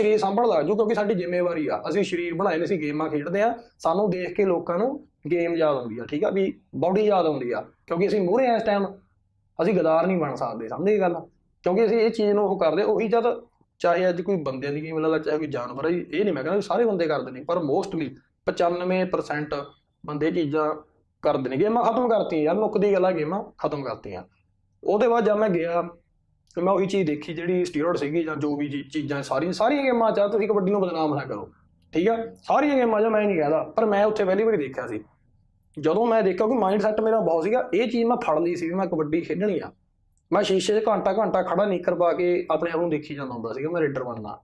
ਸਰੀਰ ਸਾਂਭਣ ਲੱਗ ਜੂ ਕਿਉਂਕਿ ਸਾਡੀ ਜ਼ਿੰਮੇਵਾਰੀ ਆ। ਅਸੀਂ ਸਰੀਰ ਬਣਾਏ ਨੇ ਅਸੀਂ ਗੇਮਾਂ ਖੇਡਦੇ ਆ। ਸਾਨੂੰ ਦੇਖ ਕੇ ਲੋਕਾਂ ਨੂੰ ਗੇਮ ਯਾਦ ਆਉਂਦੀ ਆ ਠੀਕ ਆ? ਵੀ ਬਾਡੀ ਯਾਦ ਆਉਂਦੀ ਆ। ਕਿਉਂਕਿ ਅਸੀਂ ਮੂਹਰੇ ਆ ਇਸ ਟਾਈਮ ਅਸੀਂ ਗਦਾਰ ਨਹੀਂ ਬਣ ਸਕਦੇ ਸਮਝੇ ਗੱਲ? ਕਿਉਂਕਿ ਅਸੀਂ ਇਹ ਚੀਜ਼ ਨੂੰ ਉਹ ਕਰਦੇ ਉਹੀ ਜਦ ਚਾਹੇ ਅੱਜ ਕੋਈ ਬੰਦਿਆਂ ਦੀ ਗੇਮ ਲਾ ਚਾਹੇ ਕੋਈ ਜਾਨਵਰ ਆ ਜੀ, ਇਹ ਨਹੀਂ ਮੈਂ ਕਹਿੰਦਾ ਸਾਰੇ ਬੰਦੇ ਕਰਦੇ ਨੇ ਪਰ ਮੋਸਟਲੀ 95% ਬੰਦੇ ਇਹ ਚੀਜ਼ਾਂ ਕਰਦੇ ਨੇ। ਗੇਮਾਂ ਖਤਮ ਕਰਤੀਆਂ ਯਾਰ ਮੁੱਕਦੀ ਗੱਲ ਆ ਗੇਮਾਂ ਖਤਮ ਕਰਤੀਆਂ। ਉਹਦੇ ਬਾਅਦ ਜਦ ਮੈਂ ਗਿਆ ਤੇ ਮੈਂ ਉਹੀ ਚੀਜ਼ ਦੇਖੀ ਜਿਹੜੀ ਸਟੀਰੋਇਡ ਸੀਗੀ ਜਾਂ ਜੋ ਵੀ ਚੀਜ਼ਾਂ ਸਾਰੀਆਂ ਸਾਰੀਆਂ ਗੇਮਾਂ ਚ ਆ ਤੁਸੀਂ ਕਬੱਡੀ ਨੂੰ ਬਦਨਾਮ ਨਾ ਕਰੋ। ਠੀਕ ਆ? ਸਾਰੀਆਂ ਗੇਮਾਂ 'ਚ ਮੈਂ ਨਹੀਂ ਕਹਦਾ, ਪਰ ਮੈਂ ਉੱਥੇ ਪਹਿਲੀ ਵਾਰੀ ਦੇਖਿਆ ਸੀ। ਜਦੋਂ ਮੈਂ ਦੇਖਿਆ ਕਿ ਮਾਈਂਡ ਸੈਟ ਮੇਰਾ ਬਹੁਤ ਸੀਗਾ, ਇਹ ਚੀਜ਼ ਮੈਂ ਫੜ ਲਈ ਸੀ ਵੀ ਮੈਂ ਕਬੱਡੀ ਖੇਡਣੀ ਆ। ਮੈਂ ਸ਼ੀਸ਼ੇ 'ਚ ਘੰਟਾ ਘੰਟਾ ਖੜਾ ਨੀਕਰ ਪਾ ਕੇ ਆਪਣੇ ਆਪ ਨੂੰ ਦੇਖੀ ਜਾਂਦਾ ਹੁੰਦਾ ਸੀਗਾ, ਮੈਂ ਰੇਡਰ ਬਣਨਾ।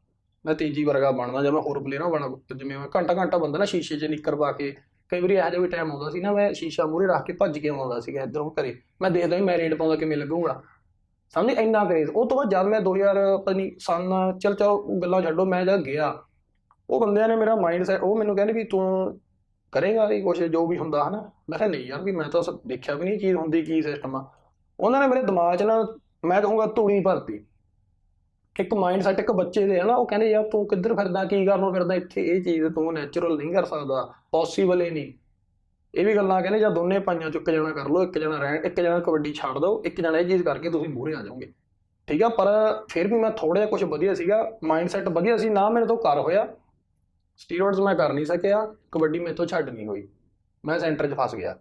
ਮੈਂ ਤੇਜੀ ਵਰਗਾ ਬਣਨਾ, ਜਾਂ ਮੈਂ ਹੋਰ ਪਲੇਅਰ ਬਣਾ ਜਿਵੇਂ ਮੈਂ ਘੰਟਾ ਘੰਟਾ ਬੰਦਾ ਨਾ ਸ਼ੀਸ਼ੇ 'ਚ ਨੀਕਰ ਪਾ ਕੇ, ਕਈ ਵਾਰੀ ਇਹੋ ਜਿਹਾ ਵੀ ਟਾਈਮ ਆਉਂਦਾ ਸੀ ਨਾ, ਮੈਂ ਸ਼ੀਸ਼ਾ ਮੂਹਰੇ ਰੱਖ ਕੇ ਭੱਜ ਕੇ ਆਉਂਦਾ ਸੀਗਾ ਇੱਧਰੋਂ ਘਰੇ। ਮੈਂ ਦੇਖਦਾ ਵੀ ਮੈਂ ਰੇਡ ਪਾਉਂਦਾ ਕਿਵੇਂ ਲੱਗੂਗਾ। ਸਮਝ, ਇੰਨਾ ਕਰੇਜ਼ ਉਹ ਤੋਂ ਬਾਅਦ ਜਦ ਮੈਂ 2000 ਪਤਾ ਨਹੀਂ ਸਨ ਚਲ ਚਲੋ ਗੱਲਾਂ ਛੱਡੋ, ਮੈਂ ਜਦ ਗਿਆ, ਉਹ ਬੰਦਿਆਂ ਨੇ ਮੇਰਾ ਮਾਈਂਡ ਸੈਟ ਉਹ ਮੈਨੂੰ ਕਹਿੰਦੇ ਵੀ ਤੂੰ ਕਰੇਗਾ ਇਹ ਕੁਛ, ਜੋ ਵੀ ਹੁੰਦਾ, ਹਨਾ? ਮੈਂ ਕਿਹਾ ਨਹੀਂ ਯਾਰ ਵੀ ਮੈਂ ਤਾਂ ਦੇਖਿਆ ਵੀ ਨਹੀਂ ਇਹ ਚੀਜ਼ ਹੁੰਦੀ, ਕੀ ਸਿਸਟਮ ਆ। ਉਹਨਾਂ ਨੇ ਮੇਰੇ ਦਿਮਾਗ 'ਚ ਨਾ, ਮੈਂ ਕਹੂੰਗਾ ਧੂੜੀ ਭਰਤੀ। ਇੱਕ ਮਾਈਂਡ ਸੈਟ ਇੱਕ ਬੱਚੇ ਦੇ, ਹਨਾ? ਉਹ ਕਹਿੰਦੇ ਯਾਰ ਤੂੰ ਕਿੱਧਰ ਫਿਰਦਾ, ਕੀ ਕਰਨ ਨੂੰ ਫਿਰਦਾ, ਇੱਥੇ ਇਹ ਚੀਜ਼ ਤੂੰ ਨੈਚੁਰਲ ਨਹੀਂ ਕਰ ਸਕਦਾ ਪੋਸੀਬਲ ਹੀ ਨਹੀਂ। ਇਹ ਵੀ ਗੱਲਾਂ ਕਹਿੰਦੇ ਜਾਂ ਦੋਨੇ ਪਾਈਆਂ ਚੁੱਕ ਜਣਾ ਕਰ ਲਓ, ਇੱਕ ਜਣਾ ਰਹਿਣ, ਇੱਕ ਜਣਾ ਕਬੱਡੀ ਛੱਡ ਦਿਓ, ਇੱਕ ਜਣਾ ਇਹ ਚੀਜ਼ ਕਰਕੇ ਤੁਸੀਂ ਮੂਹਰੇ ਆ ਜਾਓਗੇ। ਠੀਕ ਆ? ਪਰ ਫਿਰ ਵੀ ਮੈਂ ਥੋੜਾ ਜਿਹਾ ਕੁਝ ਵਧੀਆ ਸੀਗਾ ਮਾਈਂਡ ਮਾਈਂਡਸੈਟ ਵਧੀਆ ਸੀ, ਨਾ ਮੇਰੇ ਤੋਂ ਕਰ ਹੋਇਆ। ਸਟੀਰੋਇਡਸ ਮੈਂ ਕਰ ਨਹੀਂ ਸਕਿਆ, ਕਬੱਡੀ ਮੇਥੋਂ ਛੱਡ ਨਹੀਂ ਹੋਈ। ਮੈਂ ਸੈਂਟਰ 'ਚ ਫਸ ਗਿਆ।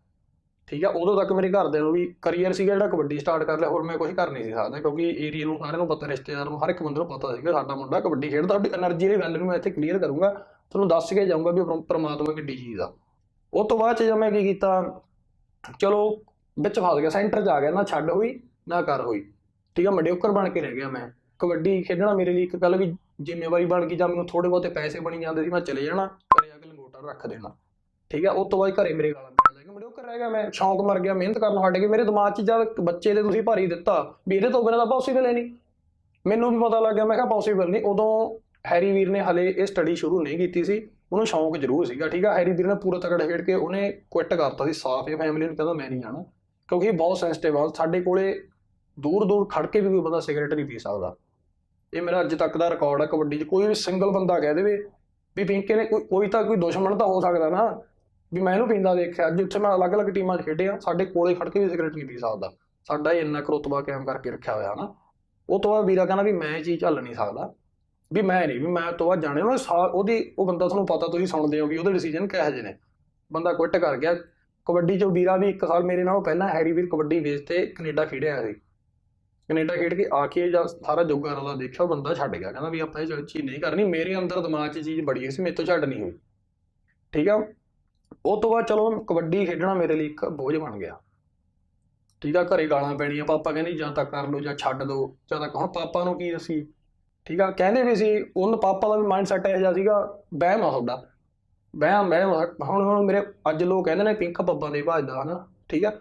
ਠੀਕ ਆ? ਉਦੋਂ ਤੱਕ ਮੇਰੇ ਘਰਦਿਆਂ ਨੂੰ ਵੀ ਕਰੀਅਰ ਸੀਗਾ ਜਿਹੜਾ ਕਬੱਡੀ ਸਟਾਰਟ ਕਰ ਲਿਆ, ਹੋਰ ਮੈਂ ਕੁਝ ਕਰ ਨਹੀਂ ਸੀ ਸਕਦਾ, ਕਿਉਂਕਿ ਏਰੀਆ ਨੂੰ ਸਾਰਿਆਂ ਨੂੰ ਪਤਾ, ਰਿਸ਼ਤੇਦਾਰ ਨੂੰ, ਹਰ ਇੱਕ ਬੰਦੇ ਨੂੰ ਪਤਾ ਸੀਗਾ, ਸਾਡਾ ਮੁੰਡਾ ਕਬੱਡੀ ਖੇਡਦਾ ਉਹਦੀ એનર્ਜੀ ਦੀ ਗੱਲ ਨੂੰ ਮੈਂ ਇੱਥੇ ਕਲੀਅਰ ਕਰੂੰਗਾ। ਤੁਹਾਨੂੰ ਦੱਸ ਕੇ ਜਾਊਂਗਾ ਵੀ ਪਰਮਾਤਮਾ ਕਿੱਡੀ ਚੀਜ਼ ਆ। ਉਹ ਤੋਂ ਬਾਅਦ ਚ ਜਦ ਮੈਂ ਕੀ ਕੀਤਾ, ਚਲੋ ਵਿੱਚ ਫਸ ਗਿਆ ਸੈਂਟਰ 'ਚ ਆ ਗਿਆ, ਨਾ ਛੱਡ ਹੋਈ, ਨਾ ਕਰ ਹੋਈ। ਠੀਕ ਆ ਮਡਿਓਕਰ ਬਣ ਕੇ ਰਹਿ ਗਿਆ ਮੈਂ। ਕਬੱਡੀ ਖੇਡਣਾ ਮੇਰੇ ਲਈ ਇੱਕ ਗੱਲ ਵੀ ਜ਼ਿੰਮੇਵਾਰੀ ਬਣ ਗਈ ਜਾਂ ਮੈਨੂੰ ਥੋੜੇ ਬਹੁਤੇ ਪੈਸੇ ਬਣੀ ਜਾਂਦੇ ਸੀ, ਮੈਂ ਚਲੇ ਜਾਣਾ, ਘਰੇ ਆ ਕੇ ਲੰਗੋਟਾ ਰੱਖ ਦੇਣਾ। ਠੀਕ ਆ, ਉਹ ਤੋਂ ਬਾਅਦ ਘਰੇ ਮੇਰੇ ਗਾਲਾਂ ਪੈਣ ਲੱਗ ਮਡਿਓਕਰ ਰਹਿ ਗਿਆ ਮੈਂ। ਸ਼ੌਂਕ ਮਰ ਗਿਆ, ਮਿਹਨਤ ਕਰਨ ਹਟ ਗਈ ਮੇਰੇ ਦਿਮਾਗ 'ਚ ਜਦ ਬੱਚੇ ਦੇ ਤੁਸੀਂ ਭਾਰੀ ਦਿੱਤਾ ਵੀ ਇਹਦੇ ਤੋਂ ਬਿਨਾਂ ਤਾਂ ਪੋਸੀਬਲ ਹੈ ਨਹੀਂ। ਮੈਨੂੰ ਵੀ ਪਤਾ ਲੱਗ ਗਿਆ, ਮੈਂ ਕਿਹਾ ਪੋਸੀਬਲ ਨਹੀਂ। ਉਦੋਂ ਹੈਰੀ ਵੀਰ ਨੇ ਹਲੇ ਇਹ ਸਟੱਡੀ ਸ਼ੁਰੂ ਨਹੀਂ ਕੀਤੀ ਸੀ। ਉਹਨੂੰ ਸ਼ੌਂਕ ਜ਼ਰੂਰ ਸੀਗਾ, ਠੀਕ ਆ? ਹੈਰੀ ਵੀਰ ਨੇ ਪੂਰਾ ਤਕੜਾ ਖੇਡ ਕੇ ਉਹਨੇ ਕੁਇਟ ਕਰਤਾ ਸੀ, ਸਾਫ਼ ਇਹ ਫੈਮਿਲੀ ਨੂੰ ਕਹਿੰਦਾ ਮੈਂ ਨਹੀਂ ਜਾਣਾ ਕਿਉਂਕਿ ਇਹ ਬਹੁਤ ਸੈਂਸਿਟਿਵ ਆ, ਸਾਡੇ ਕੋਲੇ ਦੂਰ ਦੂਰ ਖੜ ਕੇ ਵੀ ਕੋਈ ਬੰਦਾ ਸਿਗਰਟ ਨਹੀਂ ਪੀ ਸਕਦਾ। ਇਹ ਮੇਰਾ ਅੱਜ ਤੱਕ ਦਾ ਰਿਕਾਰਡ ਆ ਕਬੱਡੀ 'ਚ। ਕੋਈ ਵੀ ਸਿੰਗਲ ਬੰਦਾ ਕਹਿ ਦੇਵੇ ਵੀ ਪਿੰਕੇ ਨੇ ਕੋਈ ਕੋਈ ਤਾਂ ਕੋਈ ਦੁਸ਼ਮਣ ਤਾਂ ਹੋ ਸਕਦਾ ਨਾ। ਵੀ ਮੈਂ ਇਹਨੂੰ ਪੀਂਦਾ ਦੇਖਿਆ, ਅੱਜ ਉੱਥੇ ਮੈਂ ਅਲੱਗ-ਅਲੱਗ ਟੀਮਾਂ 'ਚ ਖੇਡਿਆ, ਸਾਡੇ ਕੋਲੇ ਖੜ ਕੇ ਵੀ ਸਿਗਰਟ ਨਹੀਂ ਪੀ ਸਕਦਾ। ਸਾਡਾ ਇਹ ਇੰਨਾ ਕਰੋਤਬਾ ਕਾਇਮ ਕਰਕੇ ਰੱਖਿਆ ਹੋਇਆ ਨਾ। ਉਹ ਤੋਂ ਬਾਅਦ ਵੀਰਾ ਕਹਿੰਦਾ ਵੀ ਮੈਂ ਇਹ ਚੀਜ਼ ਝੱਲ ਨਹੀਂ ਸਕਦਾ। ਵੀ ਮੈਂ ਨਹੀਂ, ਵੀ ਮੈਂ ਤੋਂ ਬਾਅਦ ਜਾਣੇ। ਉਹਨੇ ਸਾ- ਉਹਦੀ, ਉਹ ਬੰਦਾ ਤੁਹਾਨੂੰ ਪਤਾ ਤੁਸੀਂ ਸੁਣਦੇ ਹੋ ਕਿ ਉਹਦੇ ਡਿਸੀਜਨ ਕਿਹੋ ਜਿਹੇ ਨੇ। ਬੰਦਾ ਕੁਇਟ ਕਰ ਗਿਆ। ਕਬੱਡੀ 'ਚ ਵੀਰਾ ਵੀ ਇੱਕ ਸਾਲ ਮੇਰੇ ਨਾਲੋਂ ਪਹਿਲਾਂ ਹੈਰੀ ਵੀਰ ਕਬੱਡੀ ਵੇਚ ਤੇ ਕੈਨੇਡਾ ਖੇਡਿਆ ਸੀ। ਕੈਨੇਡਾ ਖੇਡ ਕੇ ਆ ਕੇ ਜਦ ਸਾਰਾ ਜੋਗਾ ਰੌਲਾ ਦੇਖਿਆ, ਉਹ ਬੰਦਾ ਛੱਡ ਗਿਆ। ਕਹਿੰਦਾ ਵੀ ਆਪਾਂ ਇਹ ਚੀਜ਼ ਨਹੀਂ ਕਰਨੀ। ਮੇਰੇ ਅੰਦਰ ਦਿਮਾਗ 'ਚ ਚੀਜ਼ ਬੜੀ ਸੀ ਮੇਰੇ ਤੋਂ ਛੱਡ ਨਹੀਂ ਹੋਈ। ਠੀਕ ਆ? ਉਹ ਤੋਂ ਬਾਅਦ ਚਲੋ ਕਬੱਡੀ ਖੇਡਣਾ ਮੇਰੇ ਲਈ ਇੱਕ ਬੋਝ ਬਣ ਗਿਆ। ਠੀਕ ਆ? ਘਰੇ ਗਾਲਾਂ ਪੈਣੀਆਂ, ਪਾਪਾ ਕਹਿੰਦੇ ਜਾਂ ਤਾਂ ਕਰ ਲਓ ਜਾਂ ਛੱਡ ਦਿਓ ਜਾਂ ਤਾਂ ਹੁਣ ਪਾਪਾ ਨੂੰ ਕੀ ਅਸੀਂ ਠੀਕ ਆ, ਕਹਿੰਦੇ ਵੀ ਸੀ, ਉਹਨ ਪਾਪਾ ਦਾ ਵੀ ਮਾਈਂਡ ਸੈਟ ਇਹੋ ਜਿਹਾ ਸੀਗਾ, ਵਹਿਮ ਆ ਤੁਹਾਡਾ। ਵਹਿਮ ਵਹਿਮ ਆ। ਹੁਣ ਹੁਣ ਮੇਰੇ ਅੱਜ ਲੋਕ ਕਹਿੰਦੇ ਨੇ ਪਿੰਕ ਪੱਬਾਂ ਦੇ ਭਜਦਾ, ਹਨਾ? ਠੀਕ ਆ?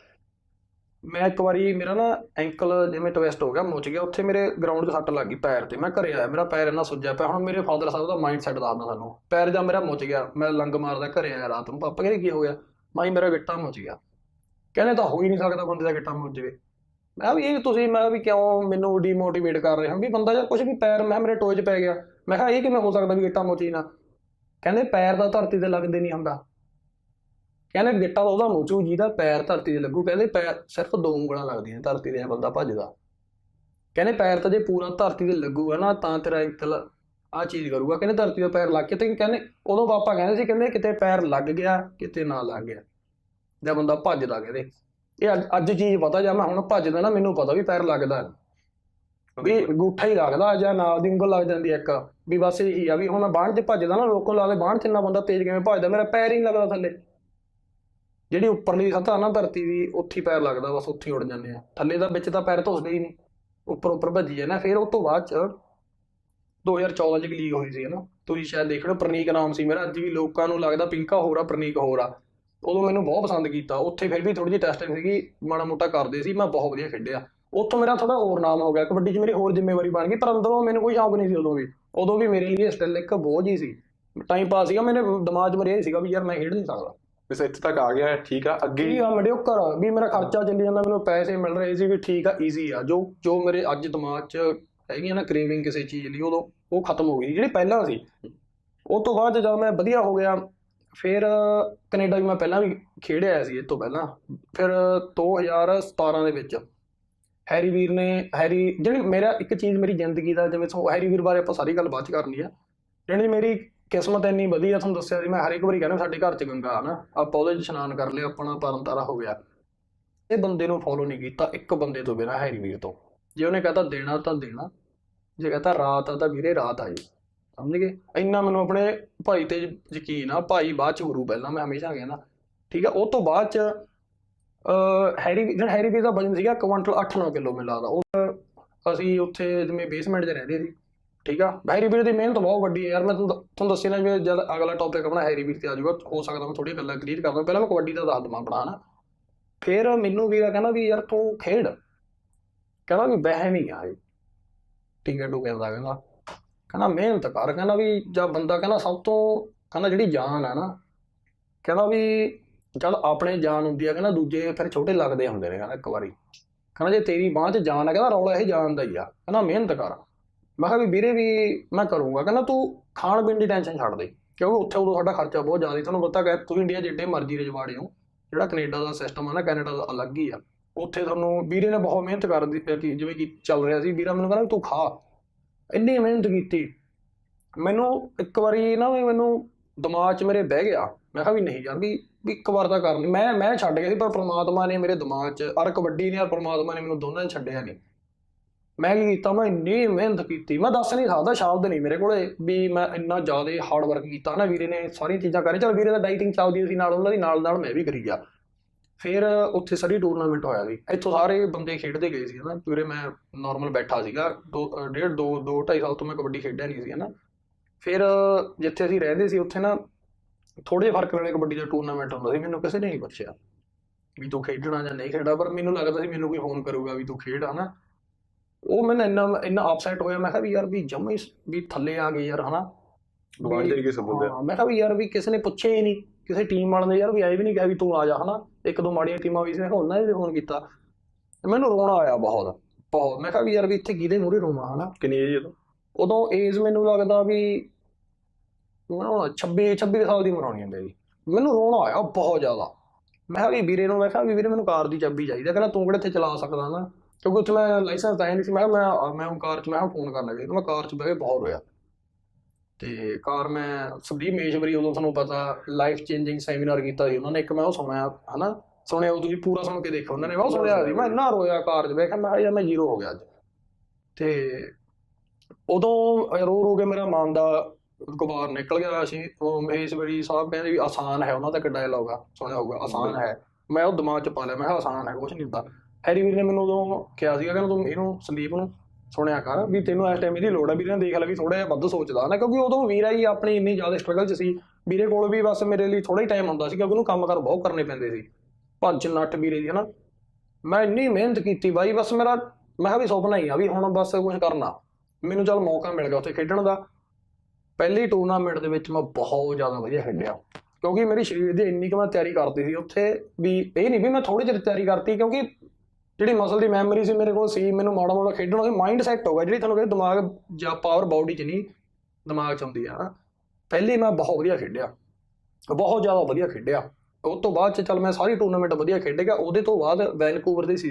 ਮੈਂ ਇੱਕ ਵਾਰੀ ਮੇਰਾ ਨਾ ਐਂਕਲ ਜਿਵੇਂ ਟਵਿਸਟ ਹੋ ਗਿਆ, ਮੁੱਚ ਗਿਆ, ਉੱਥੇ ਮੇਰੇ ਗਰਾਊਂਡ 'ਚ ਸੱਟ ਲੱਗ ਗਈ ਪੈਰ ਤੇ। ਮੈਂ ਘਰੇ ਆਇਆ, ਮੇਰਾ ਪੈਰ ਇੰਨਾ ਸੁੱਜਿਆ ਪਿਆ, ਹੁਣ ਮੇਰੇ ਫਾਦਰ ਸਾਹਿਬ ਦਾ ਮਾਈਂਡ ਸੈਟ ਦੱਸਦਾ ਸਾਨੂੰ। ਪੈਰ ਜਾਂ ਮੇਰਾ ਮੁੱਚ ਗਿਆ, ਮੈਂ ਲੰਗ ਮਾਰਦਾ ਘਰੇ ਆਇਆ ਰਾਤ ਨੂੰ। ਪਾਪਾ ਕਹਿੰਦੇ ਕੀ ਹੋ ਗਿਆ? ਮਾਈ, ਮੇਰਾ ਗਿੱਟਾ ਮੁੱਚ ਗਿਆ। ਕਹਿੰਦੇ ਤਾਂ ਹੋ ਹੀ ਨਹੀਂ ਸਕਦਾ ਬੰਦੇ ਦਾ ਗਿੱਟਾ ਮੁੱਚ ਜਾਵੇ। ਮੈਂ ਕਿਹਾ ਵੀ ਇਹ ਤੁਸੀਂ ਮੈਂ ਵੀ ਕਿਉਂ ਮੈਨੂੰ ਡੀਮੋਟੀਵੇਟ ਕਰ ਰਹੇ ਹੋ? ਵੀ ਬੰਦਾ ਜਾਂ ਕੁਝ ਵੀ ਪੈਰ, ਮੈਂ ਮੇਰੇ ਟੋਏ 'ਚ ਪੈ ਗਿਆ। ਮੈਂ ਕਿਹਾ ਇਹ ਕਿਵੇਂ ਹੋ ਸਕਦਾ ਵੀ ਗਿੱਟਾ ਮੋਚੀ ਨਾ? ਕਹਿੰਦੇ ਪੈਰ ਦਾ ਧਰਤੀ ਤੇ ਲੱਗਦੇ ਨਹੀਂ ਹੁੰਦਾ। ਕਹਿੰਦੇ ਗਿੱਟਾ ਤਾਂ ਉਹਦਾ ਮੋਚੂ, ਜਿਹਦਾ ਪੈਰ ਧਰਤੀ ਤੇ ਲੱਗੂ। ਕਹਿੰਦੇ ਪੈਰ ਸਿਰਫ ਦੋ ਉਂਗਲਾਂ ਲੱਗਦੀਆਂ ਧਰਤੀ ਤੇ, ਇਹ ਬੰਦਾ ਭੱਜਦਾ। ਕਹਿੰਦੇ ਪੈਰ ਤਾਂ ਜੇ ਪੂਰਾ ਧਰਤੀ ਤੇ ਲੱਗੂਗਾ ਨਾ, ਤਾਂ ਤੇਰਾ ਐਂਕਲ ਆ ਚੀਜ਼ ਕਰੂਗਾ। ਕਹਿੰਦੇ ਧਰਤੀ ਦਾ ਪੈਰ ਲੱਗ ਕੇ, ਤੇ ਕਹਿੰਦੇ ਉਦੋਂ ਪਾਪਾ ਕਹਿੰਦੇ ਸੀ, ਕਹਿੰਦੇ ਕਿਤੇ ਪੈਰ ਲੱਗ ਗਿਆ, ਕਿਤੇ ਨਾ ਲੱਗ ਗਿਆ। ਜਾਂ ਬੰਦਾ ਭੱਜਦਾ ਕਹਿੰਦੇ। ਇਹ ਅੱਜ- ਅੱਜ ਚੀਜ਼ ਪਤਾ ਜਾਂ ਮੈਂ ਹੁਣ ਭੱਜਦਾ ਨਾ ਮੈਨੂੰ ਪਤਾ ਵੀ ਪੈਰ ਲੱਗਦਾ ਵੀ ਅੰਗੂਠਾ ਹੀ ਲੱਗਦਾ ਜਾਂ ਨਾਲ ਦੀ ਉਂਗਲ ਲੱਗ ਜਾਂਦੀ ਹੈ ਇੱਕ। ਵੀ ਬਸ ਇਹੀ ਆ ਵੀ ਹੁਣ ਮੈਂ ਬਾਹਰ 'ਚ ਭੱਜਦਾ ਨਾ ਲੋਕਾਂ ਲਾ ਦੇ ਬਾਹਰ 'ਚ ਇੰਨਾ ਬੰਦਾ ਤੇਜ਼ ਕਿਵੇਂ ਭੱਜਦਾ ਮੇਰਾ ਪੈਰ ਹੀ ਨਹੀਂ ਲੱਗਦਾ ਥੱਲੇ। ਜਿਹੜੀ ਉੱਪਰਲੀ ਸਤ੍ਹਾ ਨਾ ਧਰਤੀ ਦੀ ਉੱਥੇ ਹੀ ਪੈਰ ਲੱਗਦਾ ਬਸ ਉੱਥੇ ਹੀ ਉੜ ਜਾਂਦੇ ਆ। ਥੱਲੇ ਦਾ ਵਿੱਚ ਤਾਂ ਪੈਰ ਧੁੱਸਦੇ ਹੀ ਨਹੀਂ ਉੱਪਰ ਉੱਪਰ ਭੱਜੀ ਜਾਣਾ ਫਿਰ ਉਹ ਤੋਂ ਬਾਅਦ ਚ 2014 ਚ ਇੱਕ ਲੀਗ ਹੋਈ ਸੀ ਨਾ ਤੁਸੀਂ ਸ਼ਾਇਦ ਦੇਖ ਲਓ ਪ੍ਰਨੀਕ ਨਾਮ ਸੀ ਮੇਰਾ ਅੱਜ ਵੀ ਲੋਕਾਂ ਨੂੰ ਲੱਗਦਾ ਪਿੰਕਾ ਹੋਰ ਆ ਪ੍ਰਨੀਕ ਹੋਰ ਆ। ਉਦੋਂ ਮੈਨੂੰ ਬਹੁਤ ਪਸੰਦ ਕੀਤਾ। ਉੱਥੇ ਫਿਰ ਵੀ ਥੋੜੀ ਜਿਹੀ ਟੈਸਟਿੰਗ ਸੀਗੀ ਮਾੜਾ ਮੋਟਾ ਕਰਦੇ ਸੀ ਮੈਂ ਬਹੁਤ ਵਧੀਆ ਖੇਡਿਆ। ਉੱਥੋਂ ਮੇਰਾ ਥੋੜਾ ਹੋਰ ਨਾਮ ਹੋ ਗਿਆ ਕਬੱਡੀ 'ਚ ਮੇਰੀ ਹੋਰ ਜ਼ਿੰਮੇਵਾਰੀ ਬਣ ਗਈ ਪਰ ਅੰਦਰੋਂ ਮੈਨੂੰ ਕੋਈ ਸ਼ੌਂਕ ਨਹੀਂ ਸੀ ਉਦੋਂ ਵੀ। ਉਦੋਂ ਵੀ ਮੇਰੇ ਲਈ ਸਟਿਲ ਇੱਕ ਬੋਝ ਹੀ ਸੀ। ਟਾਈਮ ਪਾਸ ਸੀਗਾ ਮੇਰੇ ਦਿਮਾਗ 'ਚ ਮੇਰੇ ਇਹ ਸੀਗਾ ਵੀ ਯਾਰ ਮੈਂ ਖੇਡ ਨਹੀਂ ਸਕਦਾ। ਵੈਸੇ ਇੱਥੇ ਤੱਕ ਆ ਗਿਆ ਠੀਕ ਆ ਅੱਗੇ ਕੀ ਆ ਮਡਿਓਕਰ ਆ, ਵੀ ਮੇਰਾ ਖਰਚਾ ਚੱਲੀ ਜਾਂਦਾ ਮੈਨੂੰ ਪੈਸੇ ਮਿਲ ਰਹੇ ਸੀ ਵੀ ਠੀਕ ਆ ਈਜ਼ੀ ਆ। ਜੋ ਜੋ ਮੇਰੇ ਅੱਜ ਦਿਮਾਗ 'ਚ ਹੈਗੀਆਂ ਨਾ ਕ੍ਰੇਵਿੰਗ ਕਿਸੇ ਚੀਜ਼ ਲਈ ਉਦੋਂ ਉਹ ਖਤਮ ਹੋ ਗਈ। ਜਿਹੜੀ ਪਹਿਲਾਂ ਸੀ ਉਹ ਤੋਂ ਬਾਅਦ ਜਦ ਮੈਂ ਵਧੀਆ ਹੋ ਗਿਆ ਫਿਰ ਕੈਨੇਡਾ ਵੀ ਮੈਂ ਪਹਿਲਾਂ ਵੀ ਖੇਡਿਆ ਆਇਆ ਸੀ ਇਹ ਤੋਂ ਪਹਿਲਾਂ। ਫਿਰ 2017 ਦੇ ਵਿੱਚ ਹੈਰੀ ਵੀਰ ਨੇ, ਹੈਰੀ ਜਿਹੜੀ ਮੇਰਾ ਇੱਕ ਚੀਜ਼ ਮੇਰੀ ਜ਼ਿੰਦਗੀ ਦਾ ਜਿਵੇਂ ਸੋ ਹੈਰੀ ਵੀਰ ਬਾਰੇ ਆਪਾਂ ਸਾਰੀ ਗੱਲ ਬਾਅਦ ਚ ਕਰਨੀ ਆ। ਜਿਹੜੀ ਮੇਰੀ ਕਿਸਮਤ ਇੰਨੀ ਵਧੀਆ ਤੁਹਾਨੂੰ ਦੱਸਿਆ ਸੀ, ਮੈਂ ਹਰ ਇੱਕ ਵਾਰੀ ਕਹਿੰਦਾ ਸਾਡੇ ਘਰ ਚ ਗੰਗਾ ਹਨਾ ਆਪਾਂ ਉਹਦੇ ਚ ਇਸ਼ਨਾਨ ਕਰ ਲਿਆ, ਆਪਣਾ ਪਰਮਤਾਰਾ ਹੋ ਗਿਆ। ਇਹ ਬੰਦੇ ਨੂੰ ਫੋਲੋ ਨਹੀਂ ਕੀਤਾ ਇੱਕ ਬੰਦੇ ਤੋਂ ਬਿਨਾਂ ਹੈਰੀ ਵੀਰ ਤੋਂ। ਜੇ ਉਹਨੇ ਕਹਤਾ ਦੇਣਾ ਤਾਂ ਦੇਣਾ, ਜੇ ਕਹਤਾ ਰਾਤ ਆ ਤਾਂ ਵੀਰੇ ਰਾਤ ਆਈ ਸਮਝ ਗਏ? ਇੰਨਾ ਮੈਨੂੰ ਆਪਣੇ ਭਾਈ ਤੇ ਯਕੀਨ ਆ, ਭਾਈ ਬਾਅਦ ਚ ਗੁਰੂ ਪਹਿਲਾਂ, ਮੈਂ ਹਮੇਸ਼ਾ ਕਹਿੰਦਾ। ਠੀਕ ਆ, ਉਹ ਤੋਂ ਬਾਅਦ ਚ ਹੈਰੀ, ਜਿਹੜਾ ਹੈਰੀ ਵੀਰ ਦਾ ਵਜਨ ਸੀਗਾ ਕੁਆਂਟਲ 8-9 ਕਿਲੋ ਮੈਨੂੰ ਲੱਗਦਾ। ਉਹ, ਅਸੀਂ ਉੱਥੇ ਜਿਵੇਂ ਬੇਸਮੈਂਟ 'ਚ ਰਹਿੰਦੇ ਸੀ। ਠੀਕ ਆ, ਹੈਰੀ ਵੀਰ ਦੀ ਮਿਹਨਤ ਬਹੁਤ ਵੱਡੀ ਹੈ। ਯਾਰ, ਮੈਂ ਤੁਹਾਨੂੰ ਤੁਹਾਨੂੰ ਦੱਸਿਆ ਨਾ, ਜਿਵੇਂ ਜਦ ਅਗਲਾ ਟੌਪਿਕ ਆਪਣਾ ਹੈਰੀ ਵੀਰ ਤੇ ਆ ਜਾਊਗਾ, ਹੋ ਸਕਦਾ ਮੈਂ ਥੋੜੀ ਗੱਲਾਂ ਕਲੀਅਰ ਕਰਦਾ ਪਹਿਲਾਂ ਮੈਂ ਕਬੱਡੀ ਦਾ ਦੱਸ ਦਵਾਂ ਆਪਣਾ, ਹਨਾ। ਫਿਰ ਮੈਨੂੰ ਵੀਰਾ ਕਹਿੰਦਾ ਵੀ, ਯਾਰ ਤੂੰ ਖੇਡ। ਕਹਿੰਦਾ ਵੀ, ਵਹਿਮ ਹੀ ਆ ਠੀਕ ਹੈ ਟੂ ਕਹਿੰਦਾ ਕਹਿੰਦਾ। ਕਹਿੰਦਾ ਮਿਹਨਤ ਕਰ, ਕਹਿੰਦਾ ਵੀ ਜਦ ਬੰਦਾ ਕਹਿੰਦਾ ਸਭ ਤੋਂ ਕਹਿੰਦਾ ਜਿਹੜੀ ਜਾਨ ਆ ਨਾ, ਕਹਿੰਦਾ ਵੀ ਜਦ ਆਪਣੇ ਜਾਨ ਹੁੰਦੀ ਆ, ਕਹਿੰਦਾ ਦੂਜੇ ਫਿਰ ਛੋਟੇ ਲੱਗਦੇ ਹੁੰਦੇ ਨੇ ਕਹਿੰਦਾ ਇੱਕ ਵਾਰੀ। ਕਹਿੰਦਾ ਜੇ ਤੇਰੀ ਬਾਂਹ 'ਚ ਜਾਨ ਆ, ਕਹਿੰਦਾ ਰੌਲਾ ਇਹ ਜਾਨ ਦਾ ਹੀ ਆ, ਕਹਿੰਦਾ ਮਿਹਨਤ ਕਰ। ਮੈਂ ਕਿਹਾ ਵੀ ਵੀਰੇ ਵੀ ਮੈਂ ਕਰੂੰਗਾ, ਕਹਿੰਦਾ ਤੂੰ ਖਾਣ ਪੀਣ ਦੀ ਟੈਨਸ਼ਨ ਛੱਡ ਦੇ, ਕਿਉਂਕਿ ਉੱਥੇ ਉਦੋਂ ਸਾਡਾ ਖਰਚਾ ਬਹੁਤ ਜ਼ਿਆਦਾ ਸੀ, ਤੁਹਾਨੂੰ ਪਤਾ ਕਿ ਤੁਸੀਂ ਇੰਡੀਆ ਜਿੱਡੇ ਮਰਜ਼ੀ ਰਜਵਾੜੇ ਹੋ ਜਿਹੜਾ ਕੈਨੇਡਾ ਦਾ ਸਿਸਟਮ ਆ ਨਾ, ਕੈਨੇਡਾ ਦਾ ਅਲੱਗ ਹੀ ਆ। ਉੱਥੇ ਤੁਹਾਨੂੰ ਵੀਰੇ ਨੇ ਬਹੁਤ ਮਿਹਨਤ ਕਰਦੀ ਦਿੱਤੀ ਜਿਵੇਂ ਕਿ ਚੱਲ ਰਿਹਾ ਸੀ, ਵੀਰਾ ਮੈਨੂੰ ਕਹਿੰਦਾ ਵੀ ਤੂੰ ਖਾ। ਇੰਨੀ ਮਿਹਨਤ ਕੀਤੀ। ਮੈਨੂੰ ਇੱਕ ਵਾਰੀ ਨਾ ਵੀ ਮੈਨੂੰ ਦਿਮਾਗ 'ਚ ਮੇਰੇ ਬਹਿ ਗਿਆ। ਮੈਂ ਕਿਹਾ ਵੀ ਨਹੀਂ ਯਾਰ, ਵੀ ਵੀ ਇੱਕ ਵਾਰ ਤਾਂ ਕਰ ਲਈ ਮੈਂ ਮੈਂ ਛੱਡ ਗਿਆ ਸੀ, ਪਰ ਪ੍ਰਮਾਤਮਾ ਨੇ ਮੇਰੇ ਦਿਮਾਗ 'ਚ ਅਰ ਕਬੱਡੀ ਨੇ ਔਰ ਪ੍ਰਮਾਤਮਾ ਨੇ ਮੈਨੂੰ ਦੋਨਾਂ ਨੇ ਛੱਡਿਆ ਨਹੀਂ ਮੈਂ ਕੀ ਕੀਤਾ? ਮੈਂ ਇੰਨੀ ਮਿਹਨਤ ਕੀਤੀ। ਮੈਂ ਦੱਸ ਨਹੀਂ ਸਕਦਾ, ਸ਼ਬਦ ਨਹੀਂ ਮੇਰੇ ਕੋਲੇ, ਵੀ ਮੈਂ ਇੰਨਾ ਜ਼ਿਆਦਾ ਹਾਰਡ ਵਰਕ ਕੀਤਾ। ਨਾ ਵੀਰੇ ਨੇ ਸਾਰੀਆਂ ਚੀਜ਼ਾਂ ਕਰੀ ਚਲ ਵੀਰੇ ਦਾ ਡਾਈਟਿੰਗ ਚੱਲਦੀ ਸੀ, ਨਾਲ ਉਹਨਾਂ ਦੀ ਨਾਲ ਨਾਲ ਮੈਂ ਵੀ ਕਰੀ ਗਿਆ। ਫਿਰ ਉੱਥੇ ਸੜੀ ਟੂਰਨਾਮੈਂਟ ਹੋਇਆ ਸੀ। ਇੱਥੋਂ ਸਾਰੇ ਬੰਦੇ ਖੇਡਦੇ ਗਏ ਸੀ ਹਨਾ। ਪੂਰੇ ਮੈਂ ਨਾਰਮਲ ਬੈਠਾ ਸੀਗਾ। ਦੋ ਅ, ਡੇਢ ਦੋ ਦੋ ਢਾਈ ਸਾਲ ਤੋਂ ਮੈਂ ਕਬੱਡੀ ਖੇਡਿਆ ਨਹੀਂ ਸੀ ਹਨਾ। ਫਿਰ ਜਿੱਥੇ ਅਸੀਂ ਰਹਿੰਦੇ ਸੀ ਉੱਥੇ ਨਾ ਥੋੜੇ ਜਿਹੇ ਫ਼ਰਕ ਵਾਲੇ ਕਬੱਡੀ ਦਾ ਟੂਰਨਾਮੈਂਟ ਹੁੰਦਾ ਸੀ। ਮੈਨੂੰ ਕਿਸੇ ਨੇ ਨਹੀਂ ਪੁੱਛਿਆ ਵੀ ਤੂੰ ਖੇਡਣਾ ਜਾਂ ਨਹੀਂ ਖੇਡਣਾ ਪਰ ਮੈਨੂੰ ਲੱਗਦਾ ਸੀ ਮੈਨੂੰ ਕੋਈ ਫੋਨ ਕਰੂਗਾ ਵੀ ਤੂੰ ਖੇਡ ਹਨਾ। ਉਹ ਮੈਨੂੰ ਇੰਨਾ ਇੰਨਾ ਅਪਸੈਟ ਹੋਇਆ। ਮੈਂ ਕਿਹਾ ਵੀ ਯਾਰ ਵੀ ਜਮੇ ਵੀ ਥੱਲੇ ਆ ਗਏ ਯਾਰ ਹਨਾ। ਬਾਹਰ ਤਰੀਕੇ ਸਬੂਤ ਹੈ। ਹਾਂ, ਮੈਂ ਕਿਹਾ ਵੀ ਯਾਰ ਵੀ ਕਿਸੇ ਨੇ ਪੁੱਛਿਆ ਹੀ ਨਹੀਂ। ਕਿਸੇ ਟੀਮ ਵਾਲਿਆਂ ਨੇ ਯਾਰ ਵੀ ਆਏ ਵੀ ਨਹੀਂ ਕਿਹਾ ਵੀ ਤੂੰ ਆ ਜਾ ਹਨਾ? ਇੱਕ ਦੋ ਮਾੜੀਆਂ ਟੀਮਾਂ ਵੀ ਸੀ ਮੈਂ ਉਹਨਾਂ ਨੇ ਫੋਨ ਕੀਤਾ। ਮੈਨੂੰ ਰੋਣਾ ਆਇਆ ਬਹੁਤ ਬਹੁਤ। ਮੈਂ ਕਿਹਾ ਵੀ ਯਾਰ ਵੀ ਇੱਥੇ ਕਿਹਦੇ ਮੂਹਰੇ ਰੋਵਾਂ ਹਨਾ? ਕਿੰਨੀ ਏਜ ਹੈ ਉਦੋਂ ਏਜ ਮੈਨੂੰ ਲੱਗਦਾ ਵੀ ਮੈਨੂੰ 26 26 ਸਾਲ ਦੀ ਉਮਰ ਹੋਣੀ ਹੈ ਮੇਰੀ। ਮੈਨੂੰ ਰੋਣਾ ਆਇਆ ਬਹੁਤ ਜ਼ਿਆਦਾ। ਮੈਂ ਕਿਹਾ ਵੀ ਵੀਰੇ ਨੂੰ ਮੈਂ ਕਿਹਾ ਵੀ ਵੀਰੇ ਮੈਨੂੰ ਕਾਰ ਦੀ ਚਾਬੀ ਚਾਹੀਦੀ ਹੈ ਕਹਿੰਦਾ ਤੂੰ ਕਿਹੜੇ ਇੱਥੇ ਚਲਾ ਸਕਦਾ ਨਾ? ਕਿਉਂਕਿ ਉੱਥੇ ਮੈਂ ਲਾਇਸੈਂਸ ਤਾਂ ਨਹੀਂ ਸੀ। ਮੈਂ ਮੈਂ ਮੈਂ ਕਾਰ 'ਚ ਮੈਂ ਫੋਨ ਕਰਨ ਲੱਗਾ ਮੈਂ ਕਾਰ 'ਚ ਬਹਿ ਕੇ ਬਹੁਤ ਰੋਇਆ। ਤੇ ਕਾਰ ਮੈਂ ਸੰਦੀਪ ਮੇਸ਼ਵਰੀ ਉਦੋਂ ਤੁਹਾਨੂੰ ਪਤਾ ਲਾਈਫ ਚੇਂਜਿੰਗ ਸੈਮੀਨਾਰ ਕੀਤਾ ਸੀ ਉਹਨਾਂ ਨੇ, ਇੱਕ ਮੈਂ ਉਹ ਸੁਣਿਆ, ਹਨਾ? ਸੁਣਿਆ ਉਹ ਤੁਸੀਂ ਪੂਰਾ ਸੁਣ ਕੇ ਦੇਖੋ ਉਹਨਾਂ ਨੇ ਬਹੁਤ ਸੁਣਿਆ ਸੀ, ਮੈਂ ਇੰਨਾ ਰੋਇਆ ਕਾਰ 'ਚ ਬਹਿ ਮੈਂ ਯਾਰ ਮੈਂ ਜ਼ੀਰੋ ਹੋ ਗਿਆ ਅੱਜ। ਤੇ ਉਦੋਂ ਰੋ ਰੋ ਕੇ ਮੇਰਾ ਮਨ ਦਾ ਗੁਬਾਰ ਨਿਕਲ ਗਿਆ ਸੀ, ਉਹ ਮਹੇਸ਼ਵਰੀ ਸਾਹਿਬ ਕਹਿੰਦੇ ਵੀ ਆਸਾਨ ਹੈ ਉਹਨਾਂ ਦਾ ਇੱਕ ਡਾਇਲੌਗ ਆ, ਸੁਣਿਆ ਹੋਊਗਾ, ਆਸਾਨ ਹੈ। ਮੈਂ ਉਹ ਦਿਮਾਗ 'ਚ ਪਾ ਲਿਆ, ਮੈਂ ਕਿਹਾ ਆਸਾਨ ਹੈ ਕੁਝ ਨਹੀਂ ਹੁੰਦਾ। ਹੈਰੀ ਵੀਰ ਨੇ ਮੈਨੂੰ ਉਦੋਂ ਕਿਹਾ ਸੀਗਾ ਕਿ ਤੂੰ ਇਹਨੂੰ ਸੰਦੀਪ ਨੂੰ ਸੁਣਿਆ ਕਰ ਵੀ ਤੈਨੂੰ ਇਸ ਟਾਈਮ ਇਹਦੀ ਲੋੜ ਹੈ ਵੀਰੇ ਨੇ ਦੇਖ ਲਿਆ ਵੀ ਥੋੜਾ ਜਿਹਾ ਵੱਧ ਸੋਚਦਾ ਨਾ, ਕਿਉਂਕਿ ਉਦੋਂ ਵੀਰਾ ਹੀ ਆਪਣੀ ਇੰਨੀ ਜ਼ਿਆਦਾ ਸਟਰਗਲ 'ਚ ਸੀ। ਵੀਰੇ ਕੋਲ ਵੀ ਬਸ ਮੇਰੇ ਲਈ ਥੋੜਾ ਹੀ ਟਾਈਮ ਹੁੰਦਾ ਸੀ, ਕਿਉਂਕਿ ਉਹਨੂੰ ਕੰਮ ਕਰ ਬਹੁਤ ਕਰਨੇ ਪੈਂਦੇ ਸੀ। ਭੱਜ ਨੱਟ ਵੀਰੇ ਦੀ, ਹਨਾ। ਮੈਂ ਇੰਨੀ ਮਿਹਨਤ ਕੀਤੀ ਬਾਈ, ਬਸ ਮੇਰਾ, ਮੈਂ ਕਿਹਾ ਵੀ ਸੁਪਨਾ ਹੀ ਆ ਵੀ ਹੁਣ ਬਸ ਕੁਝ ਕਰਨਾ। ਮੈਨੂੰ ਚੱਲ ਮੌਕਾ ਮਿਲ ਗਿਆ ਉੱਥੇ ਖੇਡਣ ਦਾ। ਪਹਿਲੀ ਟੂਰਨਾਮੈਂਟ ਦੇ ਵਿੱਚ ਮੈਂ ਬਹੁਤ ਜ਼ਿਆਦਾ ਵਧੀਆ ਖੇਡਿਆ। ਕਿਉਂਕਿ ਮੇਰੀ ਸਰੀਰ ਦੀ ਇੰਨੀ ਕੁ ਮੈਂ ਤਿਆਰੀ ਕਰਦੀ ਸੀ ਉੱਥੇ ਵੀ, ਇਹ ਨਹੀਂ ਵੀ ਮੈਂ ਥੋੜੀ ਜਿਹੀ ਤਿਆਰੀ ਕਰਤੀ, ਕਿਉਂਕਿ ਜਿਹੜੀ ਮਸਲ ਦੀ ਮੈਮਰੀ ਸੀ ਮੇਰੇ ਕੋਲ ਸੀ, ਮੈਨੂੰ ਮਾੜਾ ਮੋੜਾ ਖੇਡਣਾ ਸੀ ਮਾਈਂਡ ਸੈੱਟ ਹੋ ਗਿਆ, ਜਿਹੜੀ ਤੁਹਾਨੂੰ ਕਹਿੰਦੇ ਦਿਮਾਗ ਜਾਂ ਪਾਵਰ ਬਾਡੀ 'ਚ ਨਹੀਂ ਦਿਮਾਗ 'ਚ ਆਉਂਦੀ ਆ ਨਾ, ਪਹਿਲੀ ਮੈਂ ਬਹੁਤ ਵਧੀਆ ਖੇਡਿਆ, ਬਹੁਤ ਜ਼ਿਆਦਾ ਵਧੀਆ ਖੇਡਿਆ ਉਸ ਤੋਂ ਬਾਅਦ ਚ ਚੱਲ ਮੈਂ ਸਾਰੀ ਟੂਰਨਾਮੈਂਟ ਵਧੀਆ ਖੇਡ ਗਿਆ ਉਹਦੇ ਤੋਂ ਬਾਅਦ ਵੈਨਕੂਵਰ ਦੇ ਸੀ